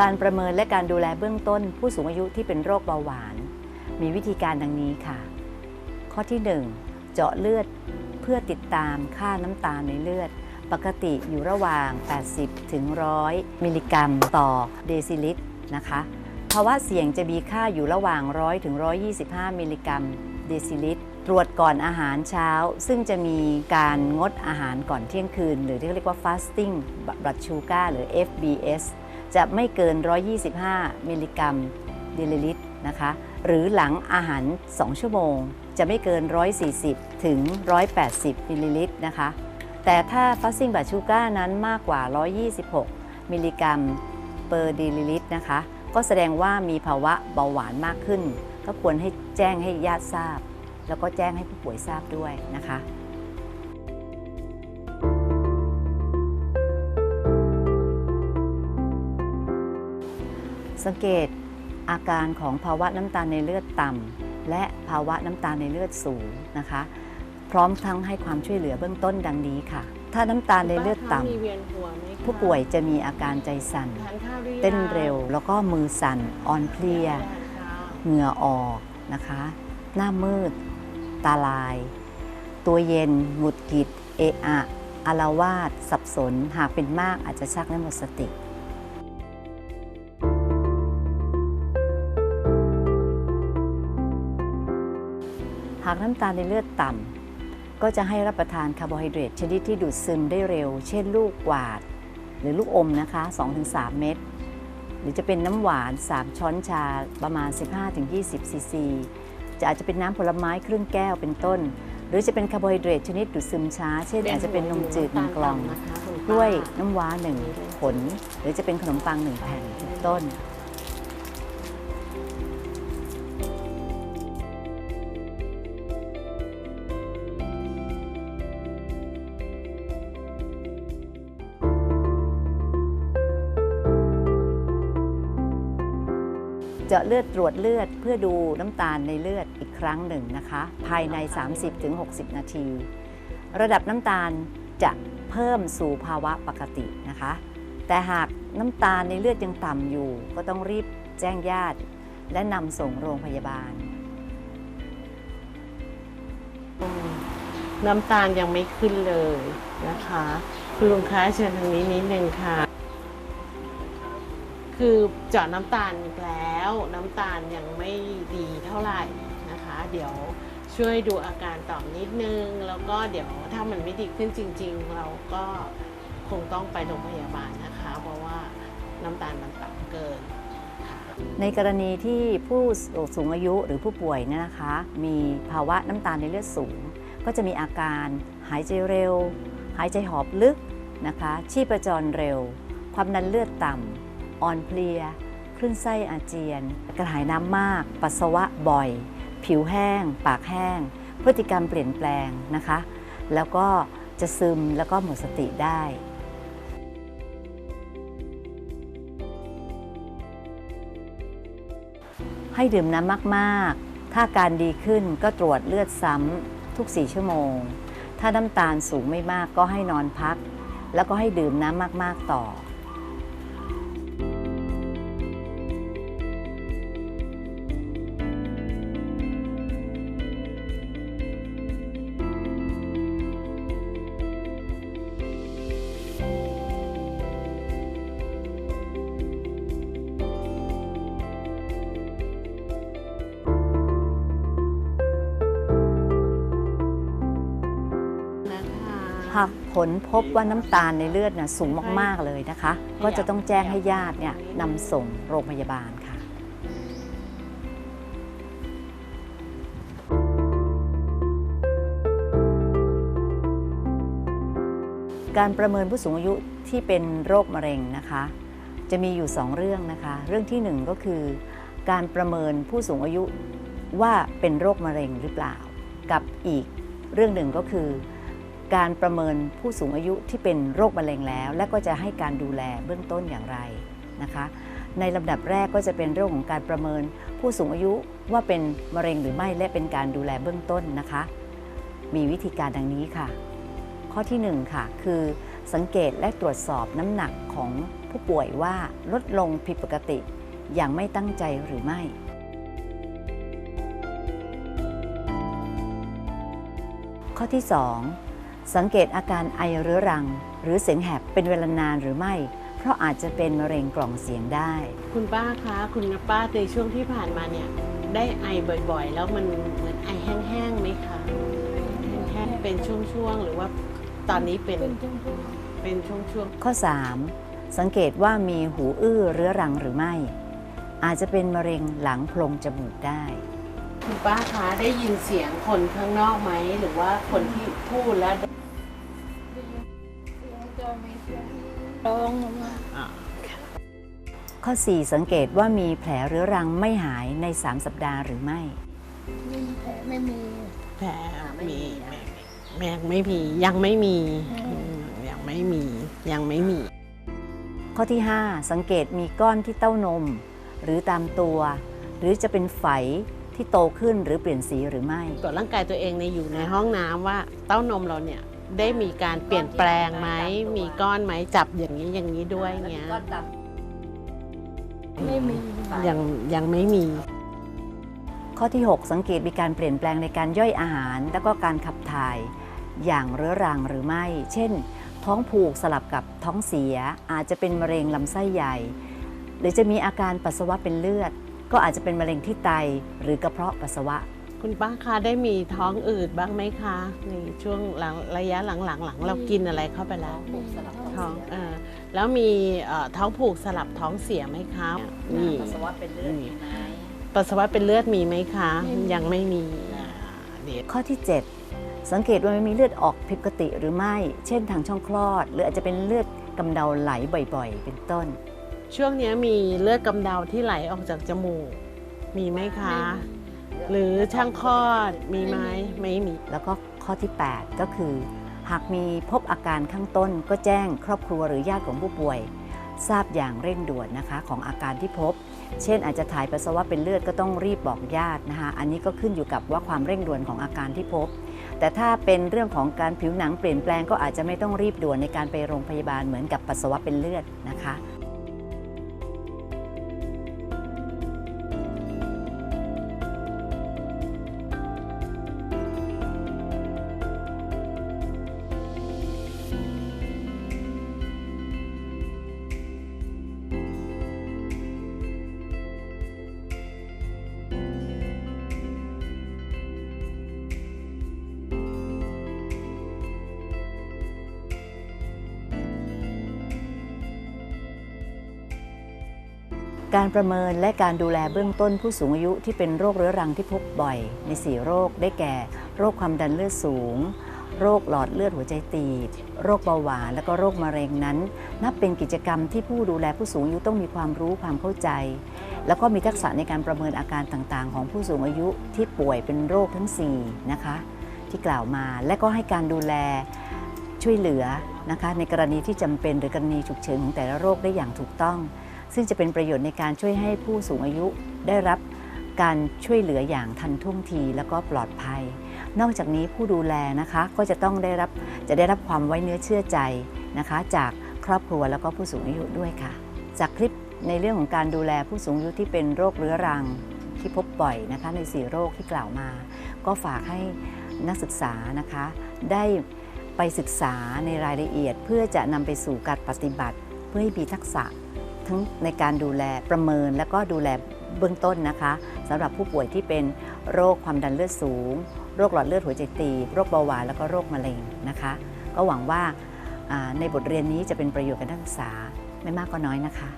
การประเมินและการดูแลเบื้องต้น ผู้สูงอายุที่เป็นโรคเบาหวาน มีวิธีการดังนี้ค่ะ ข้อที่ 1 เจาะเลือดเพื่อติดตามค่าน้ำตาลในเลือด ปกติอยู่ระหว่าง 80 ถึง 100 มิลลิกรัมต่อเดซิลิตรนะคะภาวะเสี่ยงจะมีค่าอยู่ระหว่าง 100 ถึง 125 มิลลิกรัมเดซิลิตรตรวจก่อนอาหารเช้า ซึ่งจะมีการงดอาหารก่อนเที่ยงคืน หรือที่เรียกว่า fasting blood sugar หรือ FBS จะไม่เกิน 125 มิลลิกรัมเดซิลิตรนะคะหรือหลังอาหาร 2 ชั่วโมง จะไม่เกิน 140 ถึง 180 มิลลิลิตรนะคะ แต่ถ้า fasting blood sugar นั้นมากกว่า 126 มิลลิกรัม per deciliter นะคะ ก็แสดงว่ามีภาวะเบาหวานมากขึ้น ก็ควรให้แจ้งให้ญาติทราบ แล้วก็แจ้งให้ผู้ป่วยทราบด้วยนะคะ สังเกตอาการของภาวะน้ำตาลในเลือดต่ำและภาวะน้ำตาลในเลือดสูงนะคะ พร้อมทั้งให้ความช่วยเหลือเบื้องต้นดังนี้ค่ะ ถ้าน้ำตาลในเลือดต่มีเวียนหัวไหมคะำผู้ป่วยจะมีอาการใจสั่นทานข้าวหรือยังเต้นเร็วแล้วก็มือสั่นอ่อนเพลีย เหงื่อออกนะคะ หน้ามืด ตาลาย ตัวเย็นหงุดหงิดเอะอะอารวาสสับสน หากเป็นมากอาจจะชักและหมดสติ หากน้ำตาลในเลือดต่ำก็จะให้รับประทานคาร์โบไฮเดรตชนิดที่ดูดซึมได้เร็ว เช่นลูกกวาด หรือลูกอมนะคะ 2-3 เม็ดหรือจะเป็นน้ำหวาน 3 ช้อนชาประมาณ 15-20 ซีซี จะอาจจะเป็นน้ำผลไม้ครึ่งแก้วเป็นต้น หรือจะเป็นคาร์โบไฮเดรตชนิดดูดซึมช้า เช่น อาจจะเป็นนมจืดหนึ่งกล่องนะคะคุณกล้วยป้าน้ำว้าหนึ่งผล หรือจะเป็นขนมปังหนึ่งแผ่นเป็นต้นาะเลือดตรวจเลือดเพื่อดูน้ำตาลในเลือดอีกครั้งหนึ่งนะคะ ภายใน 30-60 นาที ระดับน้ำตาลจะเพิ่มสู่ภาวะปกตินะคะ แต่หากน้ำตาลในเลือดยังต่ำอยู่ ก็ต้องรีบแจ้งญาติ และนำส่งโรงพยาบาล น้ำตาลยังไม่ขึ้นเลยนะคะ คุณลุงคะเชิญทางนี้นิดนึงค่ะ คือเจาะน้ำตาลอีกแล้วน้ำตาลยังไม่ดีเท่าไหร่นะคะ เดี๋ยวช่วยดูอาการต่อมนิดนึง แล้วก็เดี๋ยวถ้ามันไม่ดีขึ้นจริง ๆ เราก็คงต้องไปโรงพยาบาลนะคะ เพราะว่าน้ำตาลมันต่ำเกิน ในกรณีที่ผู้สูงอายุหรือผู้ป่วยเนี่ยนะคะ มีภาวะน้ำตาลในเลือดสูง ก็จะมีอาการหายใจเร็ว หายใจหอบลึกนะคะ ชีพจรเร็ว ความดันเลือดต่ำ อ่อนเพลีย คลื่นไส้อาเจียน กระหายน้ำมาก ปัสสาวะบ่อย ผิวแห้ง ปากแห้ง พฤติกรรมเปลี่ยนแปลงนะคะ แล้วก็จะซึมแล้วก็หมดสติได้ให้ดื่มน้ำมาก ๆ ถ้าการดีขึ้นก็ตรวจเลือดซ้ำทุก 4 ชั่วโมง ถ้าน้ำตาลสูงไม่มากก็ให้นอนพัก แล้วก็ให้ดื่มน้ำมาก ๆ ต่อ ผลพบว่าน้ำตาลในเลือดนะสูงมาก ๆ เลยนะคะ ก็จะต้องแจ้งให้ญาติเนี่ยนำส่งโรงพยาบาลค่ะ การประเมินผู้สูงอายุที่เป็นโรคมะเร็งนะคะ จะมีอยู่ 2 เรื่องนะคะ เรื่องที่ 1 ก็คือ การประเมินผู้สูงอายุว่าเป็นโรคมะเร็งหรือเปล่า กับอีกเรื่องหนึ่งก็คือ การประเมินผู้สูงอายุที่เป็นโรคมะเร็งแล้ว และก็จะให้การดูแลเบื้องต้นอย่างไรนะคะ ในลำดับแรกก็จะเป็นเรื่องของการประเมินผู้สูงอายุว่าเป็นมะเร็งหรือไม่และเป็นการดูแลเบื้องต้นนะคะ มีวิธีการดังนี้ค่ะ ข้อที่1ค่ะคือสังเกตและตรวจสอบน้ำหนักของผู้ป่วยว่าลดลงผิดปกติ อย่างไม่ตั้งใจหรือไม่ข้อที่ 2 สังเกตอาการไอเรื้อรัง หรือเสียงแหบเป็นเวลานานหรือไม่ เพราะอาจจะเป็นมะเร็งกล่องเสียงได้ คุณป้าคะคุณป้าในช่วงที่ผ่านมาเนี่ยได้ไอบ่อยๆ แล้วมันเหมือนไอแห้งๆไหมคะแห้งๆเป็นช่วงๆหรือว่าตอนนี้เป็นเป็นช่วงข้อ 3 สังเกตว่ามีหูอื้อเรื้อรังหรือไม่ อาจจะเป็นมะเร็งหลังโพรงจมูกได้ๆคุณป้าคะได้ยินเสียงคนข้างนอกไหม หรือว่าคนที่พูดแล้ว ร้องออกมาอ่าข้อ 4 สังเกตว่ามีแผลเรื้อรังไม่หายใน 3 สัปดาห์หรือไม่ไม่มีแผลไม่มีแผลมีแม่ไม่มียังไม่มีอืมอืมยังไม่มียังไม่มี ข้อที่ 5 สังเกตมีก้อนที่เต้านม หรือตามตัว หรือจะเป็นไฝที่โตขึ้นหรือเปลี่ยนสีหรือไม่ตรวจร่างกายตัวเองในอยู่ในห้องน้ำว่าเต้านมเราเนี่ย ได้มีการเปลี่ยนแปลงไหม มีก้อนไหมจับอย่างนี้อย่างนี้ด้วยเงี้ยไม่มียังยังไม่มี ข้อที่ 6 สังเกตมีการเปลี่ยนแปลงในการย่อยอาหาร แล้วก็การขับถ่ายอย่างเรื้อรังหรือไม่ เช่น ท้องผูกสลับกับท้องเสีย อาจจะเป็นมะเร็งลำไส้ใหญ่ หรือจะมีอาการปัสสาวะเป็นเลือด ก็อาจจะเป็นมะเร็งที่ไตหรือกระเพาะปัสสาวะ คุณป้าคะได้มีท้องอืดบ้างไหมคะในช่วงหลังระยะหลังๆหลังเรากินอะไรเข้าไปแล้วท้องเออแล้วมีเอ่อท้องผูกสลับท้องเสียไหมคะมีปัสสาวะเป็นเลือดมีไหมปัสสาวะเป็นเลือดมีไหมคะ ยังไม่มีอ่าเดี๋ยวข้อที่ 7 สังเกตว่ามันมีเลือดออกผิดปกติหรือไม่ เช่นทางช่องคลอด หรืออาจจะเป็นเลือดกำเดาไหลบ่อยๆ เป็นต้น ช่วงเนี้ยมีเลือดกำเดาที่ไหลออกจากจมูก มีไหมคะ หรือช่างคลอดมีไหมไม่มี แล้วก็ข้อที่ 8 ก็คือ หากมีพบอาการข้างต้นก็แจ้งครอบครัวหรือญาติของผู้ป่วย ทราบอย่างเร่งด่วนนะคะของอาการที่พบ เช่นอาจจะถ่ายปัสสาวะเป็นเลือดก็ต้องรีบบอกญาตินะคะอันนี้ก็ขึ้นอยู่กับว่าความเร่งด่วนของอาการที่พบ แต่ถ้าเป็นเรื่องของการผิวหนังเปลี่ยนแปลงก็อาจจะไม่ต้องรีบด่วนในการไปโรงพยาบาลเหมือนกับปัสสาวะเป็นเลือดนะคะ การประเมินและการดูแลเบื้องต้นผู้สูงอายุที่เป็นโรคเรื้อรังที่พบบ่อย ใน 4 โรคได้แก่ โรคความดันเลือดสูง โรคหลอดเลือดหัวใจตีบ โรคเบาหวาน และก็โรคมะเร็งนั้น นับเป็นกิจกรรมที่ผู้ดูแลผู้สูงอายุต้องมีความรู้ความเข้าใจ แล้วก็มีทักษะในการประเมินอาการต่างๆ ของผู้สูงอายุที่ป่วยเป็นโรคทั้ง 4 นะคะ ที่กล่าวมาและก็ให้การดูแลช่วยเหลือนะคะในกรณีที่จำเป็นหรือกรณีฉุกเฉินของแต่ละโรคได้อย่างถูกต้อง ซึ่งจะเป็นประโยชน์ในการช่วยให้ผู้สูงอายุได้รับการช่วยเหลืออย่างทันท่วงทีแล้วก็ปลอดภัย นอกจากนี้ผู้ดูแลนะคะก็จะต้องได้รับจะได้รับความไว้เนื้อเชื่อใจนะคะ จากครอบครัวแล้วก็ผู้สูงอายุด้วยค่ะ จากคลิปในเรื่องของการดูแลผู้สูงอายุที่เป็นโรคเรื้อรังที่พบบ่อยนะคะใน 4 โรคที่กล่าวมา ก็ฝากให้นักศึกษานะคะ ได้ไปศึกษาในรายละเอียด เพื่อจะนำไปสู่การปฏิบัติ เพื่อให้มีทักษะ ทั้งในการดูแลประเมิน และก็ดูแลเบื้องต้นนะคะสำหรับผู้ป่วยที่เป็นโรคความดันเลือดสูง โรคหลอดเลือดหัวใจตีบโรคเบาหวานแล้วก็โรคมะเร็งนะคะ ก็หวังว่าอ่าในบทเรียนนี้จะเป็นประโยชน์กับนักศึกษาไม่มากก็น้อยนะคะ